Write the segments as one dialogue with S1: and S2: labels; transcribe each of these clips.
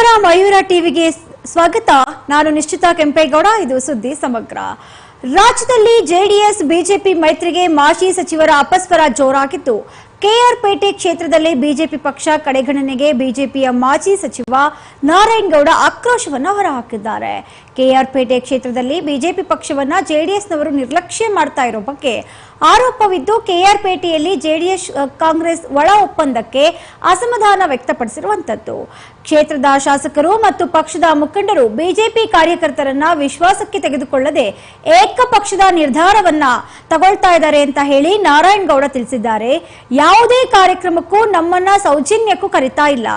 S1: ನಮಸ್ಕಾರ ಮಯೂರ ಟಿವಿಗೆ ಸ್ವಾಗತ. ನಾನು ನಿಶ್ಚಿತ ಕೆಂಪೇಗೌಡ, ಇದು ಸುದ್ದಿ ಸಮಗ್ರ. ರಾಜ್ಯದಲ್ಲಿ ಜೆಡಿಎಸ್, ಬಿಜೆಪಿ ಮೈತ್ರಿಗೆ ಮಾಜಿ ಸಚಿವರ ಅಪಸ್ವರ ಜೋರಾಗಿದ್ದು ಕೆಆರ್ಪೇಟೆ ಕ್ಷೇತ್ರದಲ್ಲಿ ಬಿಜೆಪಿ ಪಕ್ಷ ಕಡೆಗಣನೆಗೆ ಬಿಜೆಪಿಯ ಮಾಜಿ ಸಚಿವ ನಾರಾಯಣಗೌಡ ಆಕ್ರೋಶವನ್ನು ಹೊರಹಾಕಿದ್ದಾರೆ. ಕೆಆರ್ಪೇಟೆ ಕ್ಷೇತ್ರದಲ್ಲಿ ಬಿಜೆಪಿ ಪಕ್ಷವನ್ನ ಜೆಡಿಎಸ್ನವರು ನಿರ್ಲಕ್ಷ್ಯ ಮಾಡ್ತಾ ಇರೋ ಬಗ್ಗೆ ಆರೋಪವಿದ್ದು ಕೆಆರ್ಪೇಟೆಯಲ್ಲಿ ಜೆಡಿಎಸ್ ಕಾಂಗ್ರೆಸ್ ಒಳ ಒಪ್ಪಂದಕ್ಕೆ ಅಸಮಾಧಾನ ವ್ಯಕ್ತಪಡಿಸಿರುವಂತದ್ದು ಕ್ಷೇತ್ರದ ಶಾಸಕರು ಮತ್ತು ಪಕ್ಷದ ಮುಖಂಡರು ಬಿಜೆಪಿ ಕಾರ್ಯಕರ್ತರನ್ನ ವಿಶ್ವಾಸಕ್ಕೆ ತೆಗೆದುಕೊಳ್ಳದೆ ಏಕಪಕ್ಷದ ನಿರ್ಧಾರವನ್ನ ತಗೊಳ್ತಾ ಇದ್ದಾರೆ ಅಂತ ಹೇಳಿ ನಾರಾಯಣಗೌಡ ತಿಳಿಸಿದ್ದಾರೆ. ಯಾವುದೇ ಕಾರ್ಯಕ್ರಮಕ್ಕೂ ನಮ್ಮನ್ನ ಸೌಜನ್ಯಕ್ಕೂ ಕರಿತಾ ಇಲ್ಲ.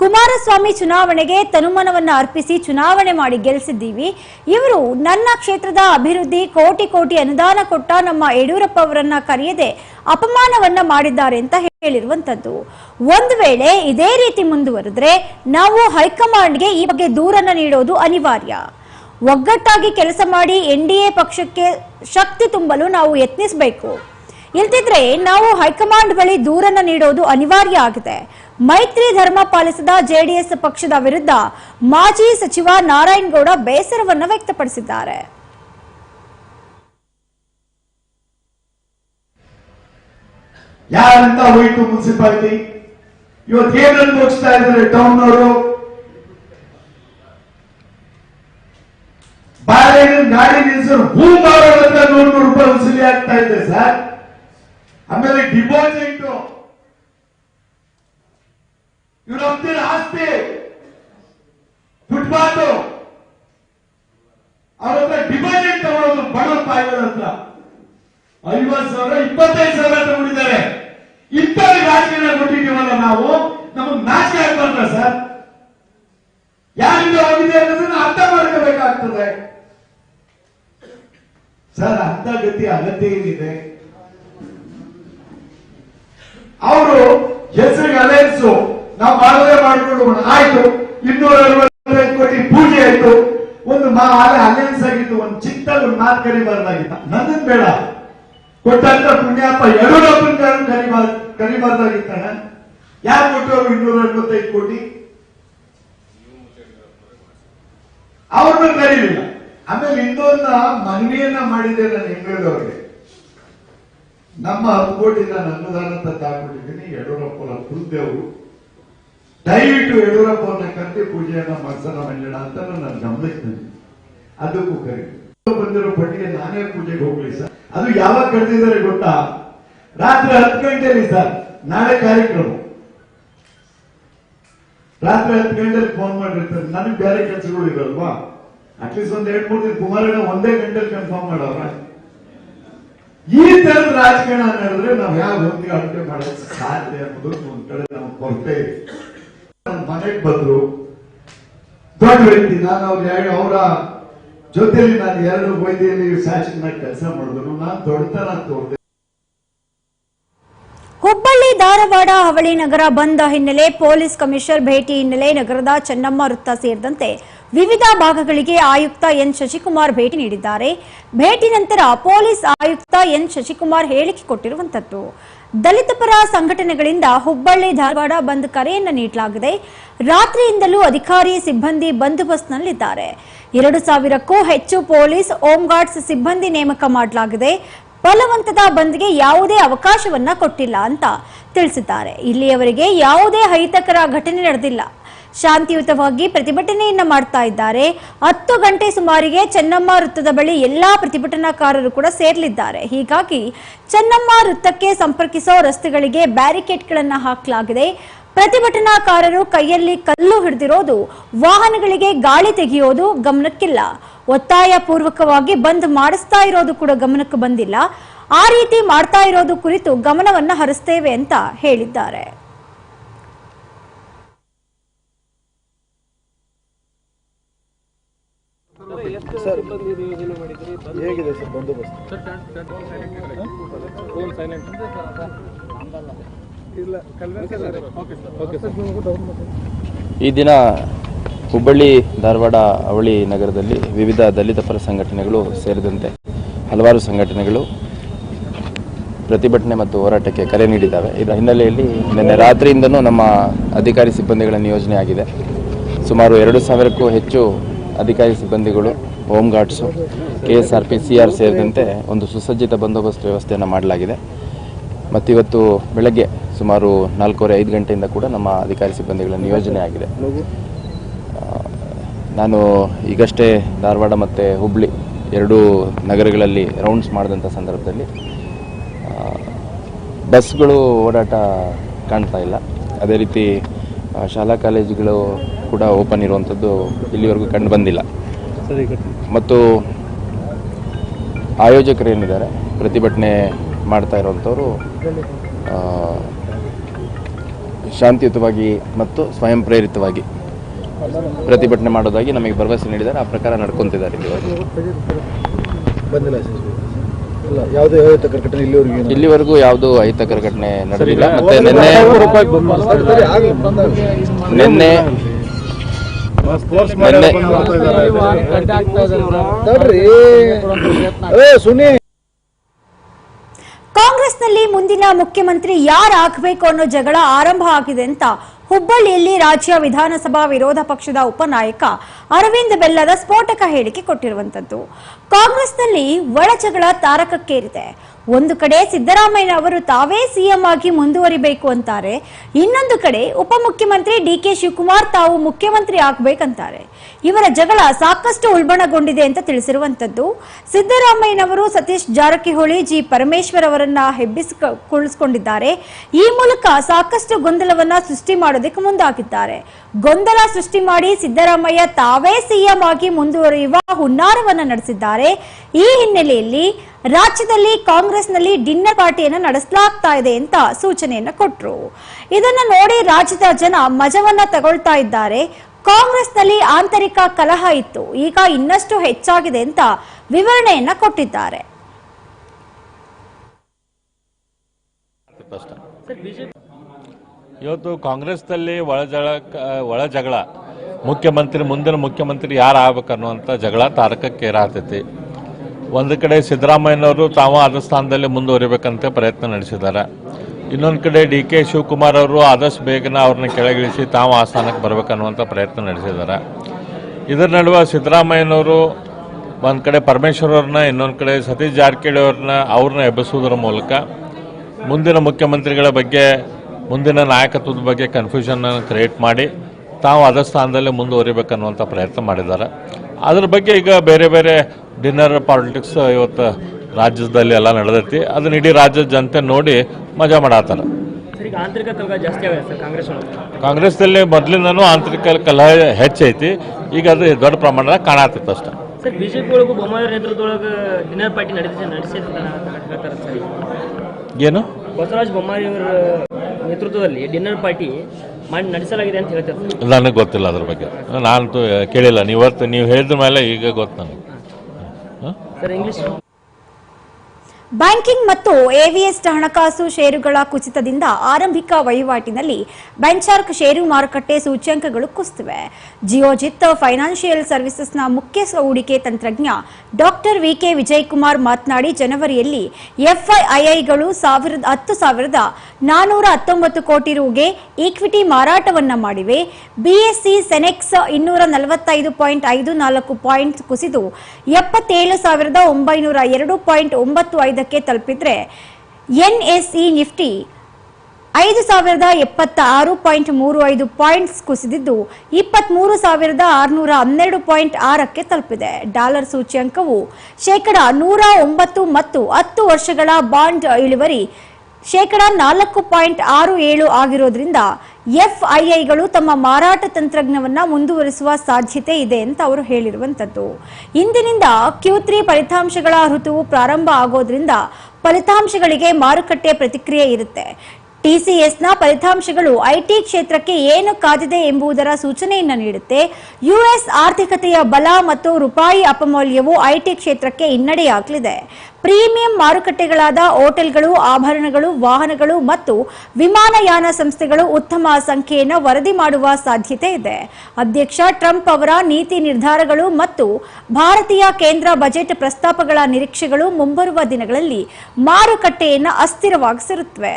S1: ಕುಮಾರಸ್ವಾಮಿ ಚುನಾವಣೆಗೆ ತನುಮನವನ್ನ ಅರ್ಪಿಸಿ ಚುನಾವಣೆ ಮಾಡಿ ಗೆಲ್ಲಿಸಿದ್ದೀವಿ ಇವರು ನನ್ನ ಕ್ಷೇತ್ರದ ಅಭಿವೃದ್ಧಿ ಕೋಟಿ ಕೋಟಿ ಅನುದಾನ ಕೊಟ್ಟ ನಮ್ಮ ಯಡಿಯೂರಪ್ಪ ಅವರನ್ನ ಕರೆಯದೆ ಅಪಮಾನವನ್ನ ಮಾಡಿದ್ದಾರೆ ಅಂತ ಹೇಳಿರುವಂತದ್ದು. ಒಂದು ವೇಳೆ ಇದೇ ರೀತಿ ಮುಂದುವರೆದ್ರೆ ನಾವು ಹೈಕಮಾಂಡ್ಗೆ ಈ ಬಗ್ಗೆ ದೂರನ್ನ ನೀಡೋದು ಅನಿವಾರ್ಯ. ಒಗ್ಗಟ್ಟಾಗಿ ಕೆಲಸ ಮಾಡಿ ಎನ್ಡಿಎ ಪಕ್ಷಕ್ಕೆ ಶಕ್ತಿ ತುಂಬಲು ನಾವು ಯತ್ನಿಸಬೇಕು. ಇಲ್ದಿದ್ರೆ ನಾವು ಹೈಕಮಾಂಡ್ ಬಳಿ ದೂರನ್ನ ನೀಡೋದು ಅನಿವಾರ್ಯ ಆಗಿದೆ. ಮೈತ್ರಿ ಧರ್ಮ ಪಾಲಿಸಿದ ಜೆಡಿಎಸ್ ಪಕ್ಷದ ವಿರುದ್ಧ ಮಾಜಿ ಸಚಿವ ನಾರಾಯಣಗೌಡ ಬೇಸರವನ್ನು ವ್ಯಕ್ತಪಡಿಸಿದ್ದಾರೆ.
S2: ಯಾರಿಂದ ಹೋಯ್ತು ಮುನ್ಸಿಪಾಲಿಟಿ? ಇವತ್ತು ಏನ್ ಅನುಭವಿಸ್ತಾ ಇದ್ದಾರೆ ಟೌನ್ ಅವರು ಬಾಳೆಹಣ್ಣು ಗಾಡಿ ನಿಲ್ಸರು ಹೂ ಮಾರೋದಂತ ನೂರು ನೂರು ರೂಪಾಯಿ ವಸೂಲಿ ಆಗ್ತಾ ಇದೆ ಸರ್. ಆಮೇಲೆ ಡಿಪಾಸಿಟ್ ಇವ್ರ ಹತ್ತಿರ ಆಸ್ತಿ ಫುಟ್ಪಾತ್ ಅವ್ರ ಹತ್ರ ಡಿಪಾಸಿಟ್ ತಗೊಳ್ಳೋದು ಬಡ ತಾಯಿಗಳ ಹತ್ರ ಐವತ್ತು ಸಾವಿರ, ಇಪ್ಪತ್ತೈದು ಸಾವಿರ ತಗೊಂಡಿದ್ದಾರೆ ಇಬ್ಬರು ರಾಜಕೀಯ ಕೊಟ್ಟಿದ್ದೀವಲ್ಲ ನಾವು? ನಮಗೆ ನಾಚಿಕೆ ಆಗ್ಬಾರ್ದ ಸರ್? ಯಾರಿಂದ ಹೋಗಿದೆ ಅನ್ನೋದನ್ನ ಅರ್ಥ ಮಾಡ್ಕೋಬೇಕಾಗ್ತದೆ. ಸರ್ ಅಂತ ಗತಿ ಅಗತ್ಯ ಏನಿದೆ? ಅವರು ಹೆಸರಿಗೆ ಅಲಯನ್ಸ್ ನಾವು ಮಾಡೋದೇ ಮಾಡ್ಕೊಂಡು ಆಯ್ತು, ಇನ್ನೂರ ಐವತ್ತೈದು ಕೋಟಿ ಪೂಜೆ ಆಯ್ತು. ಒಂದು ಮಾ ಅಲಯನ್ಸ್ ಆಗಿತ್ತು ಒಂದು ಚಿಕ್ಕದಾಗ ಒಂದು ಮಾತು ಕರಿಬಾರ್ದಾಗಿತ್ತ ನನ್ನನ್ ಬೇಡ. ಕೊಟ್ಟಂತ ಪುಣ್ಯಪ್ಪ ಎರಡು ಕರಿಬಾರ್ದು ಕರಿಬಾರ್ದಾಗಿತ್ತಣ್ಣ ಯಾರು ಕೊಟ್ಟವರು ಇನ್ನೂರ ಐವತ್ತೈದು ಕೋಟಿ. ಅವ್ರನ್ನ ಕರೀಲಿಲ್ಲ. ಆಮೇಲೆ ಇನ್ನೊಂದ ಮನವಿಯನ್ನ ಮಾಡಿದೆ ನಾನು ಹೆಂಗಳದವ್ರಿಗೆ. ನಮ್ಮ ಹತ್ತು ಕೋಟಿ ನಾನು ಅನುದಾನ ತಂದು ಹಾಕ್ಬಿಟ್ಟಿದ್ದೀನಿ ಯಡಿಯೂರಪ್ಪನ ಕುಲದೇವರು. ದಯವಿಟ್ಟು ಯಡಿಯೂರಪ್ಪನ ಕರೆದು ಪೂಜೆಯನ್ನ ಮಾಡ್ಸೋಣ ಮಂಜಣ ಅಂತ ನಾನು ಗಮನಕ್ಕೆ ಅದಕ್ಕೂ ಕರೆ. ಬಂದಿರೋ ಪಟ್ಟಿಗೆ ನಾನೇ ಪೂಜೆಗೆ ಹೋಗ್ಲಿ ಸರ್. ಅದು ಯಾವಾಗ ಕರೆದಿದ್ದಾರೆ ಗೊತ್ತಾ? ರಾತ್ರಿ ಹತ್ತು ಗಂಟೆಲಿ ಸರ್. ನಾಳೆ ಕಾರ್ಯಕ್ರಮ. ರಾತ್ರಿ ಹತ್ತು ಗಂಟೆಲಿ ಫೋನ್ ಮಾಡಿರ್ತಾರೆ. ನನಗೆ ಬೇರೆ ಕೆಲಸಗಳು ಇರಲ್ವಾ? ಅಟ್ಲೀಸ್ಟ್ ಒಂದ್ ಎರಡು ಮೂರು ದಿನ ಕುಮಾರಣ್ಣ ಒಂದೇ ಗಂಟೆಲಿ ಕನ್ಫರ್ಮ್ ಮಾಡವ್ರ ಈ ತರದ ರಾಜಕಾರಣ ನಾವ್ ಯಾವ ಹೊಂದಿಗೆ ಅಡುಗೆ ಮಾಡೋದು ಸಾಧ್ಯ ಅನ್ನೋದು ಒಂದ್ ಕಡೆ ನಮ್ಗೆ ಕೊರತೆ. ಮನೆಗೆ ಬಂದ್ರು. ದೊಡ್ಡ ವ್ಯಕ್ತಿ, ನಾನು ಅವ್ರ ಎರಡು ಅವರ ಜೊತೆಲಿ ನಾನು ಎರಡು ವೈದ್ಯರಲ್ಲಿ ಸ್ಯಾಚಿನ ಕೆಲಸ ಮಾಡಿದ್ರು ನಾನು ದೊಡ್ಡತನ ತೋರಿದೆ
S1: ಹುಬ್ಬಳ್ಳಿ ಧಾರವಾಡ ಅವಳಿ ನಗರ ಬಂದ ಹಿನ್ನೆಲೆ ಪೊಲೀಸ್ ಕಮಿಷನರ್ ಭೇಟಿ ಹಿನ್ನೆಲೆ ನಗರದ ಚೆನ್ನಮ್ಮ ವೃತ್ತ ಸೇರಿದಂತೆ ವಿವಿಧ ಭಾಗಗಳಿಗೆ ಆಯುಕ್ತ ಎನ್ ಶಶಿಕುಮಾರ್ ಭೇಟಿ ನೀಡಿದ್ದಾರೆ. ಭೇಟಿ ನಂತರ ಪೊಲೀಸ್ ಆಯುಕ್ತ ಎನ್ ಶಶಿಕುಮಾರ್ ಹೇಳಿಕೆ ಕೊಟ್ಟಿರುವಂತದ್ದು ದಲಿತ ಪರ ಸಂಘಟನೆಗಳಿಂದ ಹುಬ್ಬಳ್ಳಿ ಧಾರವಾಡ ಬಂದ್ ಕರೆಯನ್ನು ನೀಡಲಾಗಿದೆ. ರಾತ್ರಿಯಿಂದಲೂ ಅಧಿಕಾರಿ ಸಿಬ್ಬಂದಿ ಬಂದೋಬಸ್ತ್ನಲ್ಲಿದ್ದಾರೆ. ಎರಡು ಸಾವಿರಕ್ಕೂ ಹೆಚ್ಚು ಪೊಲೀಸ್ ಹೋಮ್ ಗಾರ್ಡ್ಸ್ ಸಿಬ್ಬಂದಿ ನೇಮಕ ಮಾಡಲಾಗಿದೆ. ಬಲವಂತದ ಬಂದ್ಗೆ ಯಾವುದೇ ಅವಕಾಶವನ್ನ ಕೊಟ್ಟಿಲ್ಲ ಅಂತ ತಿಳಿಸಿದ್ದಾರೆ. ಇಲ್ಲಿಯವರೆಗೆ ಯಾವುದೇ ಅಹಿತಕರ ಘಟನೆ ನಡೆದಿಲ್ಲ. ಶಾಂತಿಯುತವಾಗಿ ಪ್ರತಿಭಟನೆಯನ್ನ ಮಾಡ್ತಾ ಇದ್ದಾರೆ. ಹತ್ತು ಗಂಟೆ ಸುಮಾರಿಗೆ ಚೆನ್ನಮ್ಮ ವೃತ್ತದ ಬಳಿ ಎಲ್ಲಾ ಪ್ರತಿಭಟನಾಕಾರರು ಕೂಡ ಸೇರಲಿದ್ದಾರೆ. ಹೀಗಾಗಿ ಚೆನ್ನಮ್ಮ ವೃತ್ತಕ್ಕೆ ಸಂಪರ್ಕಿಸೋ ರಸ್ತೆಗಳಿಗೆ ಬ್ಯಾರಿಕೇಡ್ಗಳನ್ನು ಹಾಕಲಾಗಿದೆ. ಪ್ರತಿಭಟನಾಕಾರರು ಕೈಯಲ್ಲಿ ಕಲ್ಲು ಹಿಡಿದಿರೋದು, ವಾಹನಗಳಿಗೆ ಗಾಳಿ ತೆಗೆಯೋದು ಗಮನಕ್ಕಿಲ್ಲ. ಒತ್ತಾಯ ಪೂರ್ವಕವಾಗಿ ಬಂದ್ ಮಾಡಿಸ್ತಾ ಇರೋದು ಕೂಡ ಗಮನಕ್ಕೆ ಬಂದಿಲ್ಲ. ಆ ರೀತಿ ಮಾಡ್ತಾ ಇರೋದು ಕುರಿತು ಗಮನವನ್ನ ಹರಿಸ್ತೇವೆ ಅಂತ ಹೇಳಿದ್ದಾರೆ.
S3: ಸರ್ ಹೇಗಿದೆ ಸರ್ ಬಂದೋಬಸ್ತ್?
S4: ಈ ದಿನ ಹುಬ್ಬಳ್ಳಿ ಧಾರವಾಡ ಅವಳಿ ನಗರದಲ್ಲಿ ವಿವಿಧ ದಲಿತ ಪರ ಸಂಘಟನೆಗಳು ಸೇರಿದಂತೆ ಹಲವಾರು ಸಂಘಟನೆಗಳು ಪ್ರತಿಭಟನೆ ಮತ್ತು ಹೋರಾಟಕ್ಕೆ ಕರೆ ನೀಡಿದ್ದಾವೆ. ಇದರ ಹಿನ್ನೆಲೆಯಲ್ಲಿ ನಿನ್ನೆ ರಾತ್ರಿಯಿಂದನೂ ನಮ್ಮ ಅಧಿಕಾರಿ ಸಿಬ್ಬಂದಿಗಳ ನಿಯೋಜನೆ ಆಗಿದೆ ಸುಮಾರು ಎರಡು ಸಾವಿರಕ್ಕೂ ಹೆಚ್ಚು ಅಧಿಕಾರಿ ಸಿಬ್ಬಂದಿಗಳು home guards K S R P, C R ಸೇರಿದಂತೆ ಒಂದು ಸುಸಜ್ಜಿತ ಬಂದೋಬಸ್ತ್ ವ್ಯವಸ್ಥೆಯನ್ನು ಮಾಡಲಾಗಿದೆ. ಮತ್ತಿವತ್ತು ಬೆಳಗ್ಗೆ ಸುಮಾರು ನಾಲ್ಕೂವರೆ ಐದು ಗಂಟೆಯಿಂದ ಕೂಡ ನಮ್ಮ ಅಧಿಕಾರಿ ಸಿಬ್ಬಂದಿಗಳ ನಿಯೋಜನೆ ಆಗಿದೆ. ನಾನು ಈಗಷ್ಟೇ ಧಾರವಾಡ ಮತ್ತು ಹುಬ್ಳಿ ಎರಡೂ ನಗರಗಳಲ್ಲಿ ರೌಂಡ್ಸ್ ಮಾಡಿದಂಥ ಸಂದರ್ಭದಲ್ಲಿ ಬಸ್ಗಳು ಓಡಾಟ ಕಾಣ್ತಾ ಇಲ್ಲ. ಅದೇ ರೀತಿ ಶಾಲಾ ಕಾಲೇಜುಗಳು ಕೂಡ ಓಪನ್ ಇರುವಂಥದ್ದು ಇಲ್ಲಿವರೆಗೂ ಕಂಡು ಬಂದಿಲ್ಲ.
S3: ಸರಿ
S4: ಮತ್ತು ಆಯೋಜಕರು ಏನಿದ್ದಾರೆ ಪ್ರತಿಭಟನೆ ಮಾಡ್ತಾ ಇರುವಂಥವರು ಶಾಂತಿಯುತವಾಗಿ ಮತ್ತು ಸ್ವಯಂ ಪ್ರೇರಿತವಾಗಿ ಪ್ರತಿಭಟನೆ ಮಾಡೋದಾಗಿ ನಮಗೆ ಭರವಸೆ ನೀಡಿದ್ದಾರೆ. ಆ ಪ್ರಕಾರ ನಡ್ಕೊತಿದ್ದಾರೆ ಇಲ್ಲಿವರೆಗೂ.
S3: ಯಾವುದೇ
S4: ಅಹಿತಕರ ಘಟನೆ ನಡೆದಿಲ್ಲ. ಮತ್ತೆ ನಿನ್ನೆ. ನಿನ್ನೆ
S1: ಕಾಂಗ್ರೆಸ್ನಲ್ಲಿ ಮುಂದಿನ ಮುಖ್ಯಮಂತ್ರಿ ಯಾರಾಗಬೇಕು ಅನ್ನೋ ಜಗಳ ಆರಂಭ ಆಗಿದೆ ಅಂತ ಹುಬ್ಬಳ್ಳಿಯಲ್ಲಿ ರಾಜ್ಯ ವಿಧಾನಸಭಾ ವಿರೋಧ ಪಕ್ಷದ ಉಪನಾಯಕ ಅರವಿಂದ್ ಬೆಲ್ಲದ ಸ್ಫೋಟಕ ಹೇಳಿಕೆ ಕೊಟ್ಟಿರುವಂತದ್ದು ಕಾಂಗ್ರೆಸ್ನಲ್ಲಿ ಒಳ ಜಗಳ ತಾರಕಕ್ಕೇರಿದೆ. ಒಂದು ಕಡೆ ಸಿದ್ದರಾಮಯ್ಯ ಅವರು ತಾವೇ ಸಿಎಂ ಆಗಿ ಮುಂದುವರಿಬೇಕು ಅಂತಾರೆ, ಇನ್ನೊಂದು ಕಡೆ ಉಪಮುಖ್ಯಮಂತ್ರಿ ಡಿ ಕೆ ಶಿವಕುಮಾರ್ ತಾವು ಮುಖ್ಯಮಂತ್ರಿ ಆಗ್ಬೇಕಂತಾರೆ. ಇವರ ಜಗಳ ಸಾಕಷ್ಟು ಉಲ್ಬಣಗೊಂಡಿದೆ ಅಂತ ತಿಳಿಸಿರುವಂತದ್ದು ಸಿದ್ದರಾಮಯ್ಯನವರು ಸತೀಶ್ ಜಾರಕಿಹೊಳಿ, ಜಿ ಪರಮೇಶ್ವರ್ ಅವರನ್ನ ಹೆಬ್ಬಿಸಿಕೊಳ್ಳಿಸಿಕೊಂಡಿದ್ದಾರೆ. ಈ ಮೂಲಕ ಸಾಕಷ್ಟು ಗೊಂದಲವನ್ನ ಸೃಷ್ಟಿ ಮಾಡೋದಕ್ಕೆ ಮುಂದಾಗಿದ್ದಾರೆ. ಗೊಂದಲ ಸೃಷ್ಟಿ ಮಾಡಿ ಸಿದ್ದರಾಮಯ್ಯ ತಾವೇ ಸಿಎಂ ಆಗಿ ಮುಂದುವರಿಯುವ ಹುನ್ನಾರವನ್ನ ನಡೆಸಿದ್ದಾರೆ. ಈ ಹಿನ್ನೆಲೆಯಲ್ಲಿ ರಾಜ್ಯದಲ್ಲಿ ಕಾಂಗ್ರೆಸ್ನಲ್ಲಿ ಡಿನ್ನರ್ ಪಾರ್ಟಿಯನ್ನು ನಡೆಸಲಾಗ್ತಾ ಇದೆ ಅಂತ ಸೂಚನೆಯನ್ನು ಕೊಟ್ಟರು ಇದನ್ನು ನೋಡಿ ರಾಜ್ಯದ ಜನ ಮಜವನ್ನ ತಗೊಳ್ತಾ ಇದ್ದಾರೆ. ಕಾಂಗ್ರೆಸ್ನಲ್ಲಿ ಆಂತರಿಕ ಕಲಹ ಇತ್ತು. ಈಗ ಇನ್ನಷ್ಟು ಹೆಚ್ಚಾಗಿದೆ ಅಂತ ವಿವರಣೆಯನ್ನ ಕೊಟ್ಟಿದ್ದಾರೆ.
S5: ಇವತ್ತು ಕಾಂಗ್ರೆಸ್ನಲ್ಲಿ ಒಳಜಳ ಒಳ ಜಗಳ. ಮುಖ್ಯಮಂತ್ರಿ ಮುಂದಿನ ಮುಖ್ಯಮಂತ್ರಿ ಯಾರು ಆಗ್ಬೇಕನ್ನುವಂಥ ಜಗಳ ತಾರಕಕ್ಕೆ ಏರಾತೈತಿ ಒಂದು ಕಡೆ ಸಿದ್ದರಾಮಯ್ಯನವರು ತಾವು ಆದ ಸ್ಥಾನದಲ್ಲಿ ಮುಂದುವರಿಬೇಕಂತ ಪ್ರಯತ್ನ ನಡೆಸಿದ್ದಾರೆ. ಇನ್ನೊಂದು ಕಡೆ ಡಿ ಕೆ ಶಿವಕುಮಾರ್ ಅವರು ಆದಷ್ಟು ಬೇಗನ ಅವ್ರನ್ನ ಕೆಳಗಿಳಿಸಿ ತಾವು ಆ ಸ್ಥಾನಕ್ಕೆ ಬರಬೇಕನ್ನುವಂಥ ಪ್ರಯತ್ನ ನಡೆಸಿದ್ದಾರೆ. ಇದರ ನಡುವೆ ಸಿದ್ದರಾಮಯ್ಯನವರು ಒಂದು ಕಡೆ ಪರಮೇಶ್ವರ್ ಅವ್ರನ್ನ, ಇನ್ನೊಂದು ಕಡೆ ಸತೀಶ್ ಜಾರಕಿಹೊಳಿ ಅವ್ರನ್ನ ಅವ್ರನ್ನ ಎಬ್ಬಿಸುವುದರ ಮೂಲಕ ಮುಂದಿನ ಮುಖ್ಯಮಂತ್ರಿಗಳ ಬಗ್ಗೆ, ಮುಂದಿನ ನಾಯಕತ್ವದ ಬಗ್ಗೆ ಕನ್ಫ್ಯೂಷನ್ ಕ್ರಿಯೇಟ್ ಮಾಡಿ ತಾವು ಅದ ಸ್ಥಾನದಲ್ಲಿ ಮುಂದುವರಿಬೇಕನ್ನುವಂಥ ಪ್ರಯತ್ನ ಮಾಡಿದ್ದಾರೆ. ಅದ್ರ ಬಗ್ಗೆ ಈಗ ಬೇರೆ ಬೇರೆ ಡಿನ್ನರ್ ಪಾಲಿಟಿಕ್ಸ್ ಇವತ್ತು ರಾಜ್ಯದಲ್ಲಿ ಎಲ್ಲ ನಡೆದೈತಿ. ಅದನ್ನ ಇಡೀ ರಾಜ್ಯದ ಜನತೆ ನೋಡಿ ಮಜಾ ಮಾಡತ್ತಾರ ಕಾಂಗ್ರೆಸ್ದಲ್ಲಿ ಮೊದಲಿಂದನೂ ಆಂತರಿಕ ಕಲಹ ಹೆಚ್ಚೈತಿ. ಈಗ ಅದು ದೊಡ್ಡ ಪ್ರಮಾಣದಾಗ ಕಾಣತ್ತಿತ್ತು ಅಷ್ಟೇ.
S6: ಬಿಜೆಪಿ
S5: ಏನು?
S6: ಬಸವರಾಜ ಬೊಮ್ಮಾಯಿ ಅವರ ನೇತೃತ್ವದಲ್ಲಿ ಡಿನ್ನರ್ ಪಾರ್ಟಿ ಮಾಡಿ ನಡೆಸಲಾಗಿದೆ ಅಂತ ಹೇಳ್ತಾರೆ? ಸರ್.
S5: ನನಗೆ ಗೊತ್ತಿಲ್ಲ ಅದ್ರ ಬಗ್ಗೆ. ನಾನು ಕೇಳಿಲ್ಲ. ನೀವು ನೀವು ಹೇಳಿದ ಮೇಲೆ ಈಗ ಗೊತ್ತು ನನಗೆ.
S6: ಸರ್ ಇಂಗ್ಲಿಷ್
S1: ಬ್ಯಾಂಕಿಂಗ್ ಮತ್ತು ಎವಿಎಸ್ ಹಣಕಾಸು ಷೇರುಗಳ ಕುಸಿತದಿಂದ ಆರಂಭಿಕ ವಹಿವಾಟಿನಲ್ಲಿ ಬೆಂಚಾರ್ಕ್ ಷೇರು ಮಾರುಕಟ್ಟೆ ಸೂಚ್ಯಂಕಗಳು ಕುಸಿತಿವೆ ಜಿಯೋಜಿತ್ ಫೈನಾನ್ಷಿಯಲ್ ಸರ್ವಿಸಸ್ನ ಮುಖ್ಯ ಹೂಡಿಕೆ ತಂತ್ರಜ್ಞ ಡಾಕ್ಟರ್ ವಿಕೆ ವಿಜಯಕುಮಾರ್ ಮಾತನಾಡಿ, ಜನವರಿಯಲ್ಲಿ ಎಫ್ಐಐಗಳು ಸಾವಿರದ ಹತ್ತು ಸಾವಿರದ ನಾನೂರ ಹತ್ತೊಂಬತ್ತು ಕೋಟಿ ರೂಗೆ ಈಕ್ವಿಟಿ ಮಾರಾಟವನ್ನು ಮಾಡಿವೆ. ಬಿಎಸ್ಸಿ ಸೆನೆಕ್ಸ್ ಇನ್ನೂರ ನಲವತ್ತೈದು ಪಾಯಿಂಟ್ ಐದು ನಾಲ್ಕು ಪಾಯಿಂಟ್ ಕುಸಿದು ಎಪ್ಪತ್ತೇಳು ಸಾವಿರದ ಒಂಬೈನೂರ ಎರಡು ಪಾಯಿಂಟ್ ಒಂಬತ್ತು ಐದಕ್ಕೆ ತಲುಪಿದ್ರೆ ಇ ನಿಫ್ಟಿ ಐದು ಸಾವಿರದ ಎಪ್ಪತ್ತ ಆರು ಪಾಯಿಂಟ್ ಮೂರು ಐದು ಪಾಯಿಂಟ್ಸ್ ಕುಸಿದಿದ್ದು ಇಪ್ಪತ್ಮೂರು ಸಾವಿರದ ಆರುನೂರ ಹನ್ನೆರಡು ಪಾಯಿಂಟ್ ಆರಕ್ಕೆ ತಲುಪಿದೆ. ಡಾಲರ್ ಸೂಚ್ಯಂಕವು ಶೇಕಡ ನೂರ ಒಂಬತ್ತು ಮತ್ತು ಹತ್ತು ವರ್ಷಗಳ ಬಾಂಡ್ ಇಳುವರಿ ಶೇಕಡ ನಾಲ್ಕು ಪಾಯಿಂಟ್ ಆರು ಏಳು ಆಗಿರೋದ್ರಿಂದ ಎಫ್ಐಐಗಳು ತಮ್ಮ ಮಾರಾಟ ತಂತ್ರಜ್ಞವನ್ನ ಮುಂದುವರಿಸುವ ಸಾಧ್ಯತೆ ಇದೆ ಅಂತ ಅವರು ಹೇಳಿರುವಂತದ್ದು. ಇಂದಿನಿಂದ ಕ್ಯೂ ತ್ರೀ ಫಲಿತಾಂಶಗಳ ಋತುವು ಪ್ರಾರಂಭ ಆಗೋದ್ರಿಂದ ಫಲಿತಾಂಶಗಳಿಗೆ ಮಾರುಕಟ್ಟೆ ಪ್ರತಿಕ್ರಿಯೆ ಇರುತ್ತೆ. ಟಿಸಿಎಸ್ನ ಫಲಿತಾಂಶಗಳು ಐಟಿ ಕ್ಷೇತ್ರಕ್ಕೆ ಏನು ಕಾದಿದೆ ಎಂಬುದರ ಸೂಚನೆಯನ್ನು ನೀಡುತ್ತೆ. ಯುಎಸ್ ಆರ್ಥಿಕತೆಯ ಬಲ ಮತ್ತು ರೂಪಾಯಿ ಅಪಮೌಲ್ಯವು ಐಟಿ ಕ್ಷೇತ್ರಕ್ಕೆ ಹಿನ್ನಡೆಯಾಗಲಿದೆ ಪ್ರೀಮಿಯಂ ಮಾರುಕಟ್ಟೆಗಳಾದ ಹೋಟೆಲ್ಗಳು, ಆಭರಣಗಳು, ವಾಹನಗಳು ಮತ್ತು ವಿಮಾನಯಾನ ಸಂಸ್ಥೆಗಳು ಉತ್ತಮ ಸಂಖ್ಯೆಯನ್ನು ವರದಿ ಮಾಡುವ ಸಾಧ್ಯತೆ ಇದೆ. ಅಧ್ಯಕ್ಷ ಟ್ರಂಪ್ ಅವರ ನೀತಿ ನಿರ್ಧಾರಗಳು ಮತ್ತು ಭಾರತೀಯ ಕೇಂದ್ರ ಬಜೆಟ್ ಪ್ರಸ್ತಾಪಗಳ ನಿರೀಕ್ಷೆಗಳು ಮುಂಬರುವ ದಿನಗಳಲ್ಲಿ ಮಾರುಕಟ್ಟೆಯನ್ನು ಅಸ್ಥಿರವಾಗಿಸಿರುತ್ತವೆ.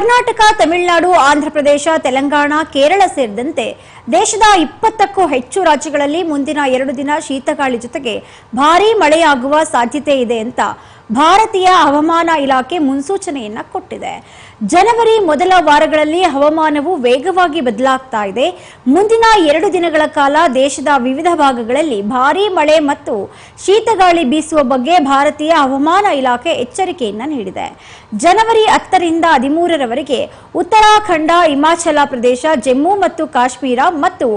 S1: ಕರ್ನಾಟಕ, ತಮಿಳುನಾಡು, ಆಂಧ್ರಪ್ರದೇಶ, ತೆಲಂಗಾಣ, ಕೇರಳ ಸೇರಿದಂತೆ ದೇಶದ ಇಪ್ಪತ್ತಕ್ಕೂ ಹೆಚ್ಚು ರಾಜ್ಯಗಳಲ್ಲಿ ಮುಂದಿನ ಎರಡು ದಿನ ಶೀತಗಾಳಿ ಜೊತೆಗೆ ಭಾರೀ ಮಳೆಯಾಗುವ ಸಾಧ್ಯತೆ ಇದೆ ಅಂತ ಭಾರತೀಯ ಹವಾಮಾನ ಇಲಾಖೆ ಮುನ್ಸೂಚನೆಯನ್ನ ಕೊಟ್ಟಿದೆ. ಜನವರಿ ಮೊದಲ ವಾರಗಳಲ್ಲಿ ಹವಾಮಾನವು ವೇಗವಾಗಿ ಬದಲಾಗ್ತಾ ಇದೆ. ಮುಂದಿನ ಎರಡು ದಿನಗಳ ಕಾಲ ದೇಶದ ವಿವಿಧ ಭಾಗಗಳಲ್ಲಿ ಭಾರೀ ಮಳೆ ಮತ್ತು ಶೀತಗಾಳಿ ಬೀಸುವ ಬಗ್ಗೆ ಭಾರತೀಯ ಹವಾಮಾನ ಇಲಾಖೆ ಎಚ್ಚರಿಕೆಯನ್ನು ನೀಡಿದೆ. ಜನವರಿ ಹತ್ತರಿಂದ ಹದಿಮೂರರವರೆಗೆ ಉತ್ತರಾಖಂಡ, ಹಿಮಾಚಲ ಪ್ರದೇಶ, ಜಮ್ಮು ಮತ್ತು ಕಾಶ್ಮೀರ ಮತ್ತು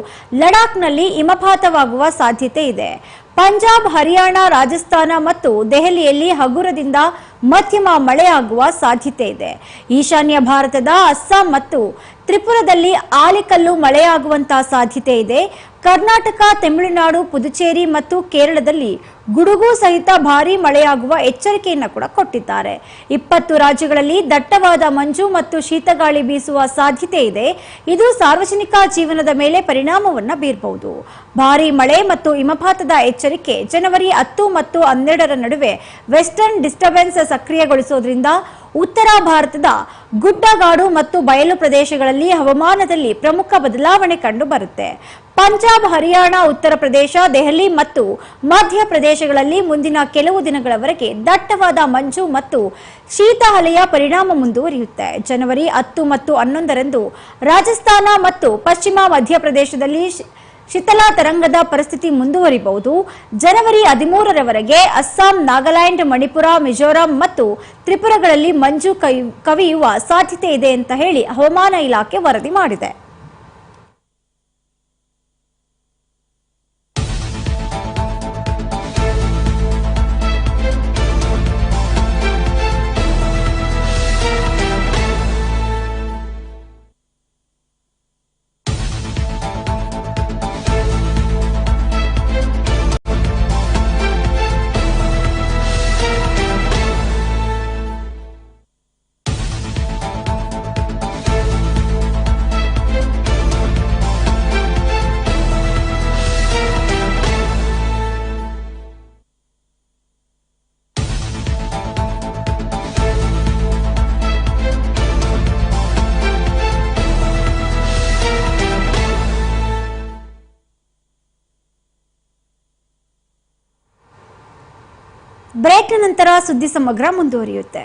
S1: ಲಡಾಖ್ನಲ್ಲಿ ಹಿಮಪಾತವಾಗುವ ಸಾಧ್ಯತೆ ಇದೆ. ಪಂಜಾಬ್ ಹರಿಯಾಣ ರಾಜಸ್ಥಾನ ಮತ್ತು ದೆಹಲಿಯಲ್ಲಿ ಹಗುರದಿಂದ ಮಧ್ಯಮ ಮಳೆಯಾಗುವ ಸಾಧ್ಯತೆ ಇದೆ. ಈಶಾನ್ಯ ಭಾರತದ ಅಸ್ಸಾಂ ಮತ್ತು ತ್ರಿಪುರದಲ್ಲಿ ಆಲಿಕಲ್ಲು ಮಳೆಯಾಗುವಂತಹ ಸಾಧ್ಯತೆ ಇದೆ. ಕರ್ನಾಟಕ, ತಮಿಳುನಾಡು, ಪುದುಚೇರಿ ಮತ್ತು ಕೇರಳದಲ್ಲಿ ಗುಡುಗು ಸಹಿತ ಭಾರಿ ಮಳೆಯಾಗುವ ಎಚ್ಚರಿಕೆಯನ್ನು ಕೂಡ ಕೊಟ್ಟಿದ್ದಾರೆ. ಇಪ್ಪತ್ತು ರಾಜ್ಯಗಳಲ್ಲಿ ದಟ್ಟವಾದ ಮಂಜು ಮತ್ತು ಶೀತಗಾಳಿ ಬೀಸುವ ಸಾಧ್ಯತೆ ಇದೆ. ಇದು ಸಾರ್ವಜನಿಕ ಜೀವನದ ಮೇಲೆ ಪರಿಣಾಮವನ್ನು ಬೀರಬಹುದು. ಭಾರೀ ಮಳೆ ಮತ್ತು ಹಿಮಪಾತದ ಎಚ್ಚರಿಕೆ ಜನವರಿ ಹತ್ತು ಮತ್ತು ಹನ್ನೆರಡರ ನಡುವೆ ವೆಸ್ಟರ್ನ್ ಡಿಸ್ಟರ್ಬೆನ್ಸ್ ಸಕ್ರಿಯಗೊಳಿಸೋದ್ರಿಂದ ಉತ್ತರ ಭಾರತದ ಗುಡ್ಡಗಾಡು ಮತ್ತು ಬಯಲು ಪ್ರದೇಶಗಳಲ್ಲಿ ಹವಾಮಾನದಲ್ಲಿ ಪ್ರಮುಖ ಬದಲಾವಣೆ ಕಂಡು ಬರುತ್ತೆ. ಪಂಜಾಬ್, ಹರಿಯಾಣ, ಉತ್ತರ ಪ್ರದೇಶ, ದೆಹಲಿ ಮತ್ತು ಮಧ್ಯ ಪ್ರದೇಶಗಳಲ್ಲಿ ಮುಂದಿನ ಕೆಲವು ದಿನಗಳವರೆಗೆ ದಟ್ಟವಾದ ಮಂಜು ಮತ್ತು ಶೀತ ಅಲೆಯ ಪರಿಣಾಮ ಮುಂದುವರಿಯುತ್ತೆ. ಜನವರಿ ಹತ್ತು ಮತ್ತು ಹನ್ನೊಂದರಂದು ರಾಜಸ್ಥಾನ ಮತ್ತು ಪಶ್ಚಿಮ ಮಧ್ಯಪ್ರದೇಶದಲ್ಲಿ ಶೀತಲ ತರಂಗದ ಪರಿಸ್ಥಿತಿ ಮುಂದುವರಿಬಹುದು. ಜನವರಿ ಹದಿಮೂರರವರೆಗೆ ಅಸ್ಸಾಂ, ನಾಗಾಲ್ಯಾಂಡ್, ಮಣಿಪುರ, ಮಿಜೋರಾಂ ಮತ್ತು ತ್ರಿಪುರಗಳಲ್ಲಿ ಮಂಜು ಕವಿಯುವ ಸಾಧ್ಯತೆ ಇದೆ ಅಂತ ಹೇಳಿ ಹವಾಮಾನ ಇಲಾಖೆ ವರದಿ ಮಾಡಿದೆ. ಬ್ರೇಕ್ನ ನಂತರ ಸುದ್ದಿ ಸಮಗ್ರ ಮುಂದುವರಿಯುತ್ತೆ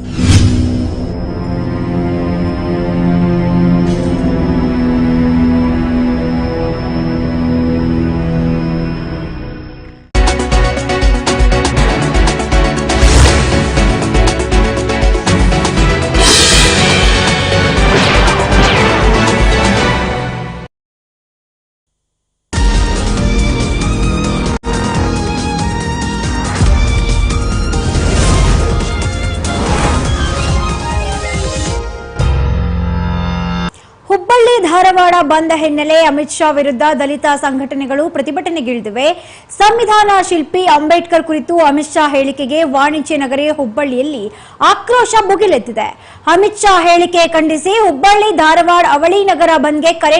S1: ಧಾರವಾಡ ಬಂದ ಹಿನ್ನೆಲೆ ಅಮಿತ್ ಶಾ ವಿರುದ್ಧ ದಲಿತ ಸಂಘಟನೆಗಳು ಪ್ರತಿಭಟನೆಗಿಳಿದಿವೆ. ಸಂವಿಧಾನ ಶಿಲ್ಪಿ ಅಂಬೇಡ್ಕರ್ ಕುರಿತು ಅಮಿತ್ ಶಾ ಹೇಳಿಕೆಗೆ ವಾಣಿಜ್ಯ ನಗರಿ ಹುಬ್ಬಳ್ಳಿಯಲ್ಲಿ ಆಕ್ರೋಶ ಭುಗಿಲೆದ್ದಿದೆ ಅಮಿತ್ ಶಾ ಹೇಳಿಕೆ ಖಂಡಿಸಿ ಹುಬ್ಬಳ್ಳಿ, ಧಾರವಾಡ ಅವಳಿ ನಗರ ಬಂದ್ಗೆ ಕರೆ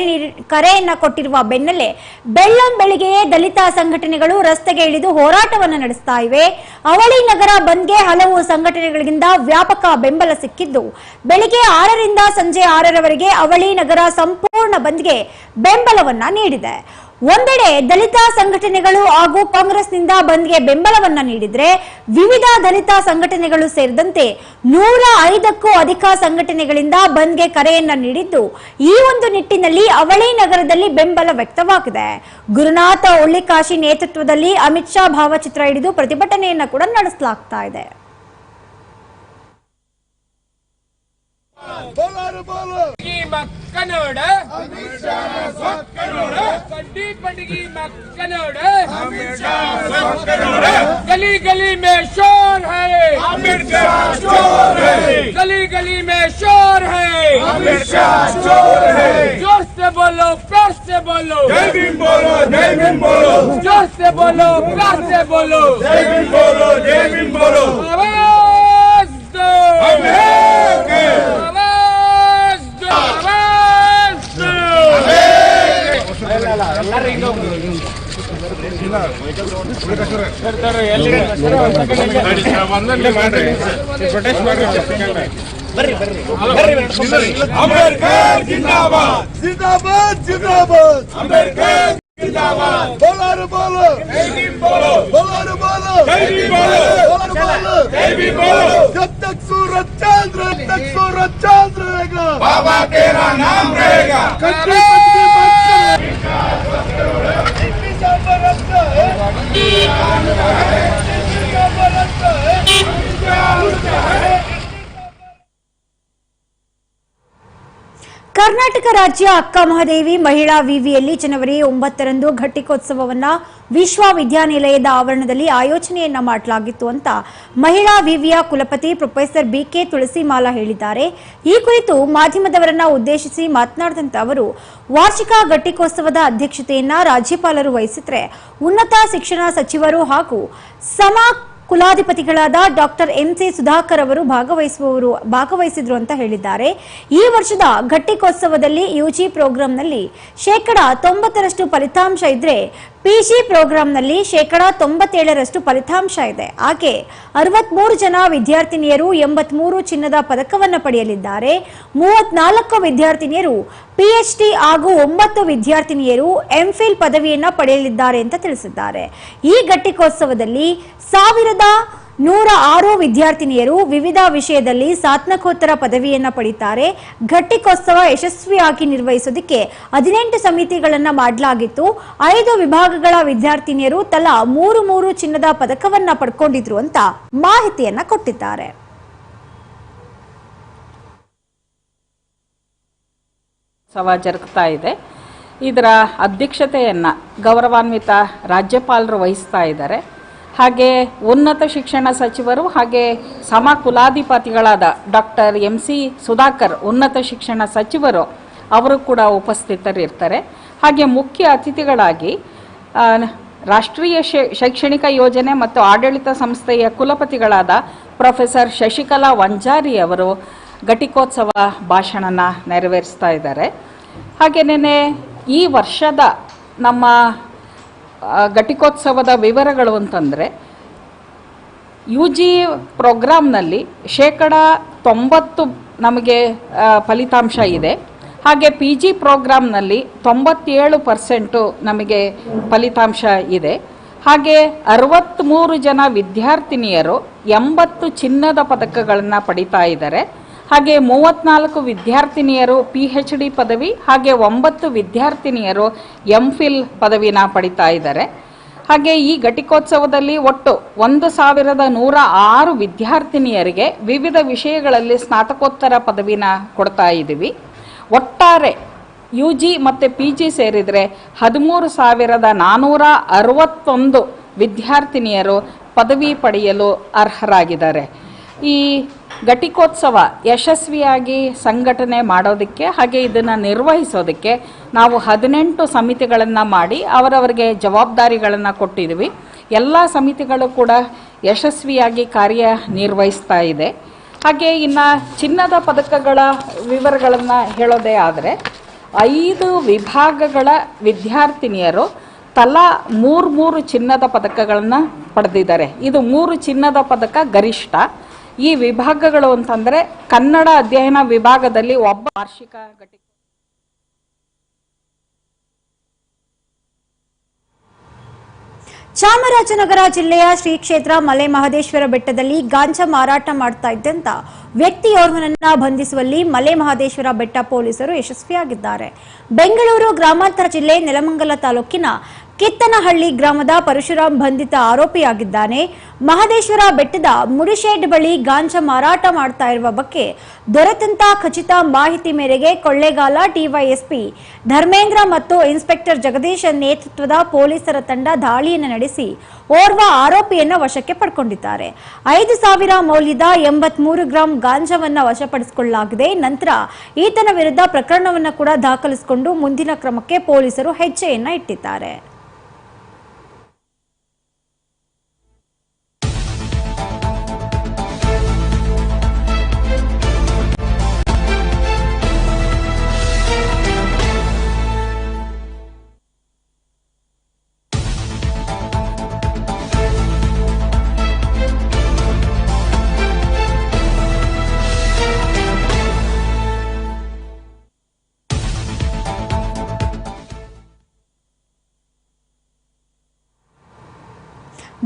S1: ಕರೆಯನ್ನ ಕೊಟ್ಟಿರುವ ಬೆನ್ನಲ್ಲೇ ಬೆಳ್ಳಂ ಬೆಳಿಗ್ಗೆಯೇ ದಲಿತ ಸಂಘಟನೆಗಳು ರಸ್ತೆಗೆ ಇಳಿದು ಹೋರಾಟವನ್ನು ನಡೆಸ್ತಾ ಇವೆ. ಅವಳಿ ನಗರ ಬಂದ್ಗೆ ಹಲವು ಸಂಘಟನೆಗಳಿಂದ ವ್ಯಾಪಕ ಬೆಂಬಲ ಸಿಕ್ಕಿದ್ದು. ಬೆಳಿಗ್ಗೆ ಆರರಿಂದ ಸಂಜೆ ಆರರವರೆಗೆ ಅವಳಿ ನಗರ ಸಂಪೂರ್ಣ ಬಂದ್ಗೆ ಬೆಂಬಲವನ್ನ ನೀಡಿದೆ. ಒಂದೆಡೆ ದಲಿತ ಸಂಘಟನೆಗಳು ಹಾಗೂ ಕಾಂಗ್ರೆಸ್ನಿಂದ ಬಂದ್ಗೆ ಬೆಂಬಲವನ್ನ ನೀಡಿದ್ರೆ ವಿವಿಧ ದಲಿತ ಸಂಘಟನೆಗಳು ಸೇರಿದಂತೆ ನೂರ ಐದಕ್ಕೂ ಅಧಿಕ ಸಂಘಟನೆಗಳಿಂದ ಬಂದ್ಗೆ ಕರೆಯನ್ನ ನೀಡಿದ್ದು ಈ ಒಂದು ನಿಟ್ಟಿನಲ್ಲಿ ಅವಳಿ ನಗರದಲ್ಲಿ ಬೆಂಬಲ ವ್ಯಕ್ತವಾಗಿದೆ. ಗುರುನಾಥ ಒಳ್ಳಿಕಾಶಿ ನೇತೃತ್ವದಲ್ಲಿ ಅಮಿತ್ ಶಾ ಭಾವಚಿತ್ರ ಹಿಡಿದು ಪ್ರತಿಭಟನೆಯನ್ನ ಕೂಡ ನಡೆಸಲಾಗ್ತಾ ಇದೆ.
S7: ಮಕ್ಕನೋಡ ಕಡ್ಡಿ ಪಂಡಿಗೆ ಮಕ್ಕನೋಡ गली गली में शोर है गली गली में शोर है जोर से बोलो प्यार से बोलो जय भीम बोलो जय भीम बोलो जोर से बोलो प्यार से बोलो जय भीम बोलो जय भीम बोलो आवाज दो ಪ್ರೊಟೆಸ್ಟ್ ಮಾಡಿ ಬರ್ರಿ ಬರ್ರಿ
S2: ಅಂಬೇಡ್ಕರ್ ಜಿಂದಾಬಾದ್ ಜಿಂದಾಬಾದ್ ಜಿಂದಾಬಾದ್ ಅಂಬೇಡ್ಕರ್ போலாறு போலோ போலாறு போலோ जब तक सूरज चांद रहे तब तक सूरज चांद रहेगा बाबा तेरा नाम रहेगा कंट्री कंट्री बंद करो इसी का बरसता है इसी का बरसता है इसी का बरसता है
S1: ರಾಜ್ಯ ಅಕ್ಕ ಮಹಾದೇವಿ ಮಹಿಳಾ ವಿವಿಯಲ್ಲಿ ಜನವರಿ ಒಂಬತ್ತರಂದು ಘಟಿಕೋತ್ಸವವನ್ನು ವಿಶ್ವವಿದ್ಯಾನಿಲಯದ ಆವರಣದಲ್ಲಿ ಆಯೋಜನೆಯನ್ನ ಮಾಡಲಾಗಿತ್ತು ಅಂತ ಮಹಿಳಾ ವಿವಿಯ ಕುಲಪತಿ ಪ್ರೊಫೆಸರ್ ಬಿಕೆ ತುಳಸಿಮಾಲಾ ಹೇಳಿದ್ದಾರೆ. ಈ ಕುರಿತು ಮಾಧ್ಯಮದವರನ್ನ ಉದ್ದೇಶಿಸಿ ಮಾತನಾಡಿದಂತ ಅವರು, ವಾರ್ಷಿಕ ಘಟಿಕೋತ್ಸವದ ಅಧ್ಯಕ್ಷತೆಯನ್ನ ರಾಜ್ಯಪಾಲರು ವಹಿಸಿದ್ರೆ ಉನ್ನತ ಶಿಕ್ಷಣ ಸಚಿವರು ಹಾಗೂ ಸಮ ಕುಲಾಧಿಪತಿಗಳಾದ ಡಾಕ್ಟರ್ ಎಂಸಿ ಸುಧಾಕರ್ ಅವರು ಭಾಗವಹಿಸುವವರು, ಭಾಗವಹಿಸಿದ್ರು ಅಂತ ಹೇಳಿದ್ದಾರೆ. ಈ ವರ್ಷದ ಘಟ್ಟಿಕೋತ್ಸವದಲ್ಲಿ ಯುಜಿ ಪ್ರೋಗ್ರಾಂನಲ್ಲಿ ಶೇಕಡ ತೊಂಬತ್ತರಷ್ಟು ಫಲಿತಾಂಶ ಇದ್ರೆ ಪಿಜಿ ಪ್ರೋಗ್ರಾಂನಲ್ಲಿ ಶೇಕಡಾ ತೊಂಬತ್ತೇಳರಷ್ಟು ಫಲಿತಾಂಶ ಇದೆ. ಆಕೆ ಅರವತ್ಮೂರು ಜನ ವಿದ್ಯಾರ್ಥಿನಿಯರು ಎಂಬತ್ಮೂರು ಚಿನ್ನದ ಪದಕವನ್ನು ಪಡೆಯಲಿದ್ದಾರೆ. ಮೂವತ್ನಾಲ್ಕು ವಿದ್ಯಾರ್ಥಿನಿಯರು ಪಿಎಚ್ಡಿ ಹಾಗೂ ಒಂಬತ್ತು ವಿದ್ಯಾರ್ಥಿನಿಯರು ಎಂಫಿಲ್ ಪದವಿಯನ್ನು ಪಡೆಯಲಿದ್ದಾರೆ ಅಂತ ತಿಳಿಸಿದ್ದಾರೆ. ಈ ಘಟಿಕೋತ್ಸವದಲ್ಲಿ ಸಾವಿರದ ನೂರ ಆರು ವಿದ್ಯಾರ್ಥಿನಿಯರು ವಿವಿಧ ವಿಷಯದಲ್ಲಿ ಸ್ನಾತಕೋತ್ತರ ಪದವಿಯನ್ನ ಪಡಿತಾರೆ. ಘಟ್ಟಿಕೋತ್ಸವ ಯಶಸ್ವಿಯಾಗಿ ನಿರ್ವಹಿಸೋದಕ್ಕೆ ಹದಿನೆಂಟು ಸಮಿತಿಗಳನ್ನ ಮಾಡಲಾಗಿತ್ತು. ಐದು ವಿಭಾಗಗಳ ವಿದ್ಯಾರ್ಥಿನಿಯರು ತಲಾ ಮೂರು ಮೂರು ಚಿನ್ನದ ಪದಕವನ್ನ ಪಡ್ಕೊಂಡಿದ್ರು ಅಂತ ಮಾಹಿತಿಯನ್ನ ಕೊಟ್ಟಿದ್ದಾರೆ.
S8: ಜರುಗ್ತಾ ಇದೆ. ಇದರ ಅಧ್ಯಕ್ಷತೆಯನ್ನು ಗೌರವಾನ್ವಿತ ರಾಜ್ಯಪಾಲರು ವಹಿಸ್ತಾ ಇದ್ದಾರೆ. ಹಾಗೆ ಉನ್ನತ ಶಿಕ್ಷಣ ಸಚಿವರು ಹಾಗೆ ಸಮ ಕುಲಾಧಿಪತಿಗಳಾದ ಡಾಕ್ಟರ್ ಎಂ ಸಿ ಸುಧಾಕರ್, ಉನ್ನತ ಶಿಕ್ಷಣ ಸಚಿವರು ಅವರು ಕೂಡ ಉಪಸ್ಥಿತರಿರ್ತಾರೆ. ಹಾಗೆ ಮುಖ್ಯ ಅತಿಥಿಗಳಾಗಿ ರಾಷ್ಟ್ರೀಯ ಶೈಕ್ಷಣಿಕ ಯೋಜನೆ ಮತ್ತು ಆಡಳಿತ ಸಂಸ್ಥೆಯ ಕುಲಪತಿಗಳಾದ ಪ್ರೊಫೆಸರ್ ಶಶಿಕಲಾ ವಂಜಾರಿ ಅವರು ಘಟಿಕೋತ್ಸವ ಭಾಷಣನ ನೆರವೇರಿಸ್ತಾ ಇದ್ದಾರೆ. ಹಾಗೆಯೇ ಈ ವರ್ಷದ ನಮ್ಮ ಘಟಿಕೋತ್ಸವದ ವಿವರಗಳು ಅಂತಂದರೆ ಯು ಜಿ ಪ್ರೋಗ್ರಾಮ್ನಲ್ಲಿ ಶೇಕಡ ತೊಂಬತ್ತು ನಮಗೆ ಫಲಿತಾಂಶ ಇದೆ. ಹಾಗೆ ಪಿ ಜಿ ಪ್ರೋಗ್ರಾಮ್ನಲ್ಲಿ ತೊಂಬತ್ತೇಳು ಪರ್ಸೆಂಟು ನಮಗೆ ಫಲಿತಾಂಶ ಇದೆ. ಹಾಗೆ ಅರವತ್ತ್ಮೂರು ಜನ ವಿದ್ಯಾರ್ಥಿನಿಯರು ಎಂಬತ್ತು ಚಿನ್ನದ ಪದಕಗಳನ್ನು ಪಡಿತಾ ಇದ್ದಾರೆ. ಹಾಗೆ ಮೂವತ್ನಾಲ್ಕು ವಿದ್ಯಾರ್ಥಿನಿಯರು ಪಿ ಎಚ್ ಡಿ ಪದವಿ ಹಾಗೆ ಒಂಬತ್ತು ವಿದ್ಯಾರ್ಥಿನಿಯರು ಎಂ ಫಿಲ್ ಪದವಿನ ಪಡಿತಾ ಇದ್ದಾರೆ. ಹಾಗೆ ಈ ಘಟಿಕೋತ್ಸವದಲ್ಲಿ ಒಟ್ಟು ಒಂದು ಸಾವಿರದ ನೂರ ಆರು ವಿದ್ಯಾರ್ಥಿನಿಯರಿಗೆ ವಿವಿಧ ವಿಷಯಗಳಲ್ಲಿ ಸ್ನಾತಕೋತ್ತರ ಪದವಿನ ಕೊಡ್ತಾ ಇದ್ದೀವಿ. ಒಟ್ಟಾರೆ ಯು ಜಿ ಮತ್ತು ಪಿ ಜಿ ಸೇರಿದರೆ ಹದಿಮೂರು ಸಾವಿರದ ನಾನ್ನೂರ ಅರವತ್ತೊಂದು ವಿದ್ಯಾರ್ಥಿನಿಯರು ಪದವಿ ಪಡೆಯಲು ಅರ್ಹರಾಗಿದ್ದಾರೆ. ಈ ಘಟಿಕೋತ್ಸವ ಯಶಸ್ವಿಯಾಗಿ ಸಂಘಟನೆ ಮಾಡೋದಕ್ಕೆ ಹಾಗೆ ಇದನ್ನು ನಿರ್ವಹಿಸೋದಕ್ಕೆ ನಾವು ಹದಿನೆಂಟು ಸಮಿತಿಗಳನ್ನು ಮಾಡಿ ಅವರವರಿಗೆ ಜವಾಬ್ದಾರಿಗಳನ್ನು ಕೊಟ್ಟಿದ್ವಿ. ಎಲ್ಲ ಸಮಿತಿಗಳು ಕೂಡ ಯಶಸ್ವಿಯಾಗಿ ಕಾರ್ಯ ನಿರ್ವಹಿಸ್ತಾ ಇದೆ. ಹಾಗೆ ಇನ್ನು ಚಿನ್ನದ ಪದಕಗಳ ವಿವರಗಳನ್ನು ಹೇಳೋದೇ ಆದರೆ ಐದು ವಿಭಾಗಗಳ ವಿದ್ಯಾರ್ಥಿನಿಯರು ತಲಾ ಮೂರು ಮೂರು ಚಿನ್ನದ ಪದಕಗಳನ್ನು ಪಡೆದಿದ್ದಾರೆ. ಇದು ಮೂರು ಚಿನ್ನದ ಪದಕ ಗರಿಷ್ಠ. ಈ ವಿಭಾಗಗಳು ಅಂತಂದರೆ ಕನ್ನಡ ಅಧ್ಯಯನ ವಿಭಾಗದಲ್ಲಿ ಒಬ್ಬ ವಾರ್ಷಿಕ ಘಟಿ
S1: ಚಾಮರಾಜನಗರ ಜಿಲ್ಲೆಯ ಶ್ರೀ ಕ್ಷೇತ್ರ ಮಲೆ ಮಹದೇಶ್ವರ ಬೆಟ್ಟದಲ್ಲಿ ಗಾಂಜಾ ಮಾರಾಟ ಮಾಡ್ತಾ ಇದ್ದಂತ ವ್ಯಕ್ತಿಯೋರ್ವನನ್ನ ಬಂಧಿಸುವಲ್ಲಿ ಮಲೆ ಮಹದೇಶ್ವರ ಬೆಟ್ಟ ಪೊಲೀಸರು ಯಶಸ್ವಿಯಾಗಿದ್ದಾರೆ. ಬೆಂಗಳೂರು ಗ್ರಾಮಾಂತರ ಜಿಲ್ಲೆ ನೆಲಮಂಗಲ ತಾಲೂಕಿನ ಕಿತ್ತನಹಳ್ಳಿ ಗ್ರಾಮದ ಪರಶುರಾಮ್ ಬಂಧಿತ ಆರೋಪಿಯಾಗಿದ್ದಾನೆ. ಮಹದೇಶ್ವರ ಬೆಟ್ಟದ ಮುಡಿಶೆಡ್ ಬಳಿ ಗಾಂಜಾ ಮಾರಾಟ ಮಾಡ್ತಾ ಇರುವ ಬಗ್ಗೆ ದೊರೆತಂತ ಖಚಿತ ಮಾಹಿತಿ ಮೇರೆಗೆ ಕೊಳ್ಳೇಗಾಲ ಡಿವೈಎಸ್ಪಿ ಧರ್ಮೇಂದ್ರ ಮತ್ತು ಇನ್ಸ್ಪೆಕ್ಟರ್ ಜಗದೀಶ್ ನೇತೃತ್ವದ ಪೊಲೀಸರ ತಂಡ ದಾಳಿಯನ್ನು ನಡೆಸಿ ಓರ್ವ ಆರೋಪಿಯನ್ನು ವಶಕ್ಕೆ ಪಡ್ಕೊಂಡಿದ್ದಾರೆ. ಐದು ಸಾವಿರ ಮೌಲ್ಯದ ಎಂಬತ್ಮೂರು ಗ್ರಾಂ ಗಾಂಜಾವನ್ನ ವಶಪಡಿಸಿಕೊಳ್ಳಲಾಗಿದೆ. ನಂತರ ಈತನ ವಿರುದ್ಧ ಪ್ರಕರಣವನ್ನು ಕೂಡ ದಾಖಲಿಸಿಕೊಂಡು ಮುಂದಿನ ಕ್ರಮಕ್ಕೆ ಪೊಲೀಸರು ಹೆಜ್ಜೆಯನ್ನ ಇಟ್ಟಿದ್ದಾರೆ.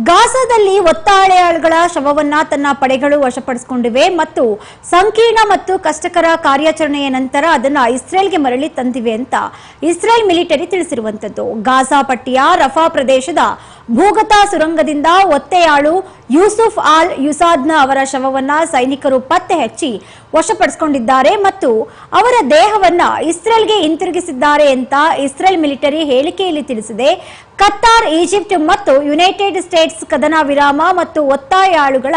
S1: ಗಾಜಾದಲ್ಲಿ ಒತ್ತಾಳೆಗಳ ಶವವನ್ನ ತನ್ನ ಪಡೆಗಳು ವಶಪಡಿಸಿಕೊಂಡಿವೆ ಮತ್ತು ಸಂಕೀರ್ಣ ಮತ್ತು ಕಷ್ಟಕರ ಕಾರ್ಯಾಚರಣೆಯ ನಂತರ ಅದನ್ನು ಇಸ್ರೇಲ್ಗೆ ಮರಳಿ ತಂದಿವೆ ಅಂತ ಇಸ್ರೇಲ್ ಮಿಲಿಟರಿ ತಿಳಿಸಿರುವಂತದ್ದು. ಗಾಜಾ ಪಟ್ಟಿಯ ರಫಾ ಪ್ರದೇಶದ ಭೂಗತ ಸುರಂಗದಿಂದ ಒತ್ತೆಯಾಳು ಯೂಸುಫ್ ಆಲ್ ಯುಸಾದ್ನ ಅವರ ಶವವನ್ನ ಸೈನಿಕರು ಪತ್ತೆ ಹಚ್ಚಿ ವಶಪಡಿಸಿಕೊಂಡಿದ್ದಾರೆ ಮತ್ತು ಅವರ ದೇಹವನ್ನ ಇಸ್ರೇಲ್ಗೆ ಹಿಂತಿರುಗಿಸಿದ್ದಾರೆ ಅಂತ ಇಸ್ರೇಲ್ ಮಿಲಿಟರಿ ಹೇಳಿಕೆಯಲ್ಲಿ ತಿಳಿಸಿದೆ. ಕತ್ತಾರ್, ಈಜಿಪ್ಟ್ ಮತ್ತು ಯುನೈಟೆಡ್ ಸ್ಟೇಟ್ಸ್ ಕದನ ವಿರಾಮ ಮತ್ತು ಒತ್ತಾಯಾಳುಗಳ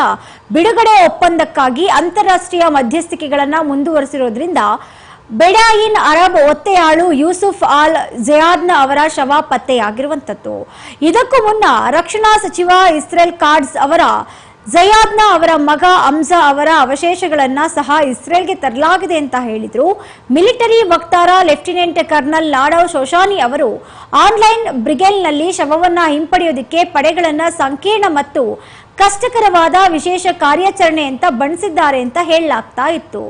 S1: ಬಿಡುಗಡೆ ಒಪ್ಪಂದಕ್ಕಾಗಿ ಅಂತಾರಾಷ್ಟ್ರೀಯ ಮಧ್ಯಸ್ಥಿಕೆಗಳನ್ನ ಮುಂದುವರೆಸಿರೋದ್ರಿಂದ ಬೆಡಾಯಿನ್ ಅರಬ್ ಒತ್ತೆಯಾಳು ಯೂಸುಫ್ ಆಲ್ ಜಯಾದ್ನ ಅವರ ಶವ ಪತ್ತೆಯಾಗಿರುವಂತದ್ದು ಇದಕ್ಕೂ ಮುನ್ನ ರಕ್ಷಣಾ ಸಚಿವ ಇಸ್ರೇಲ್ ಕಾರ್ಡ್ಸ್ ಅವರ, ಜಯಾದ್ನ ಅವರ ಮಗ ಅಮ್ಜಾ ಅವರ ಅವಶೇಷಗಳನ್ನು ಸಹ ಇಸ್ರೇಲ್ಗೆ ತರಲಾಗಿದೆ ಅಂತ ಹೇಳಿದರು. ಮಿಲಿಟರಿ ವಕ್ತಾರ ಲೆಫ್ಟಿನೆಂಟ್ ಕರ್ನಲ್ ನಾಡವ್ ಶೋಶಾನಿ ಅವರು ಆನ್ಲೈನ್ ಬ್ರಿಗೇಲ್ನಲ್ಲಿ ಶವವನ್ನ ಹಿಂಪಡೆಯೋದಕ್ಕೆ ಪಡೆಗಳನ್ನು ಸಂಕೀರ್ಣ ಮತ್ತು ಕಷ್ಟಕರವಾದ ವಿಶೇಷ ಕಾರ್ಯಾಚರಣೆ ಅಂತ ಬಣ್ಣಿಸಿದ್ದಾರೆ ಅಂತ ಹೇಳಲಾಗ್ತಾ ಇತ್ತು.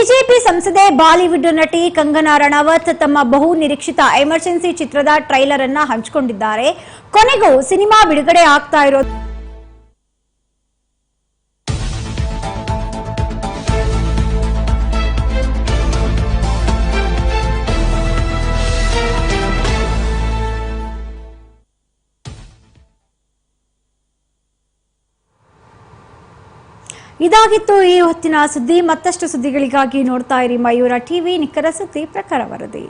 S1: ಬಿಜೆಪಿ ಸಂಸದೆ ಬಾಲಿವುಡ್ ನಟಿ ಕಂಗನಾ ರಣಾವತ್ ತಮ್ಮ ಬಹು ನಿರೀಕ್ಷಿತ ಎಮರ್ಜೆನ್ಸಿ ಚಿತ್ರದ ಟ್ರೈಲರ್ ಅನ್ನ ಹಂಚಿಕೊಂಡಿದ್ದಾರೆ. ಕೊನೆಗೂ ಸಿನಿಮಾ ಬಿಡುಗಡೆ ಆಗ್ತಾ ಇರೋದು ಇದಾಗಿತ್ತು ಈ ಹೊತ್ತಿನ ಸುದ್ದಿ. ಮತ್ತಷ್ಟು ಸುದ್ದಿಗಳಿಗಾಗಿ ನೋಡ್ತಾ ಇರಿ ಮಯೂರ ಟಿವಿ, ನಿಖರ ಸುದ್ದಿ ಪ್ರಕಾರ ವರದಿ.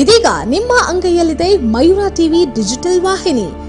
S9: ಇದೀಗ ನಿಮ್ಮ ಅಂಗೈಯಲ್ಲಿದೆ ಮಯೂರ ಟಿವಿ ಡಿಜಿಟಲ್ ವಾಹಿನಿ.